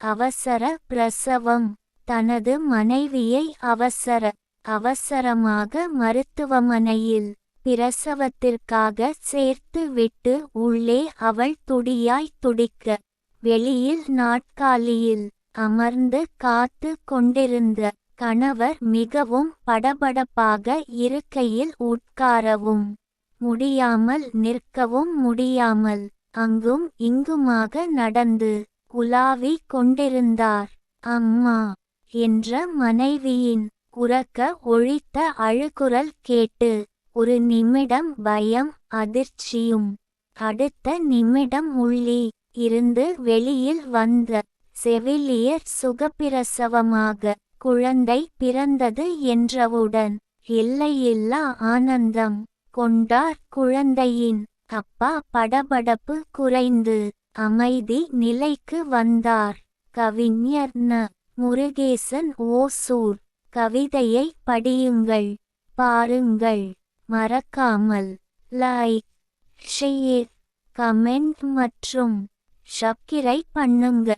அவசர பிரசவம். தனது மனைவியை அவசர அவசரமாக மருத்துவமனையில் பிரசவத்திற்காக சேர்த்து விட்டு உள்ளே அவள் துடியாய் துடிக்க வெளியில் நாட்காலியில் அமர்ந்து காத்து கொண்டிருந்த கணவர் மிகவும் படபடப்பாக இருக்கையில் உட்காரவும் முடியாமல் நிற்கவும் முடியாமல் அங்கும் இங்குமாக நடந்து குலாவி கொண்டிருந்தார். அம்மா! என்ற மனைவியின் உறக்க ஒழித்த அழுகுரல் கேட்டு ஒரு நிமிடம் பயம் அதிர்ச்சியும் அடுத்த நிமிடம் உள்ளே இருந்து வெளியில் வந்த செவிலியர் சுகப்பிரசவமாக குழந்தை பிறந்தது என்றவுடன் எல்லையில்லா ஆனந்தம் கொண்டார் குழந்தையின் அப்பா படபடப்பு குறைந்து அமைதி நிலைக்கு வந்தார். கவிஞர் ந. முருகேசன் ஓசூர். கவிதையை படியுங்கள். பாருங்கள். மறக்காமல் லைக் ஷேர் கமெண்ட் மற்றும் சப்கிரை பண்ணுங்க.